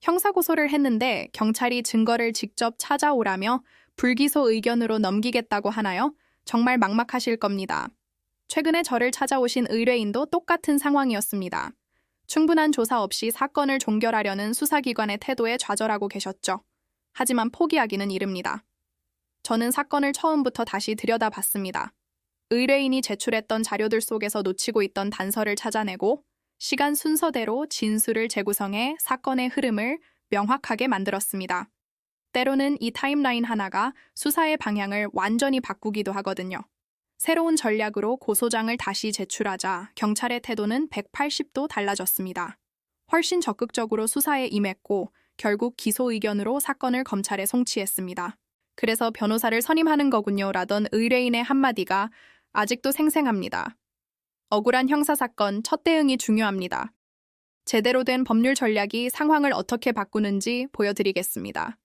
형사고소를 했는데 경찰이 증거를 직접 찾아오라며 불기소 의견으로 넘기겠다고 하나요? 정말 막막하실 겁니다. 최근에 저를 찾아오신 의뢰인도 똑같은 상황이었습니다. 충분한 조사 없이 사건을 종결하려는 수사기관의 태도에 좌절하고 계셨죠. 하지만 포기하기는 이릅니다. 저는 사건을 처음부터 다시 들여다봤습니다. 의뢰인이 제출했던 자료들 속에서 놓치고 있던 단서를 찾아내고 시간 순서대로 진술을 재구성해 사건의 흐름을 명확하게 만들었습니다. 때로는 이 타임라인 하나가 수사의 방향을 완전히 바꾸기도 하거든요. 새로운 전략으로 고소장을 다시 제출하자 경찰의 태도는 180도 달라졌습니다. 훨씬 적극적으로 수사에 임했고 결국 기소 의견으로 사건을 검찰에 송치했습니다. 그래서 변호사를 선임하는 거군요. 라던 의뢰인의 한마디가 아직도 생생합니다. 억울한 형사사건 첫 대응이 중요합니다. 제대로 된 법률 전략이 상황을 어떻게 바꾸는지 보여드리겠습니다.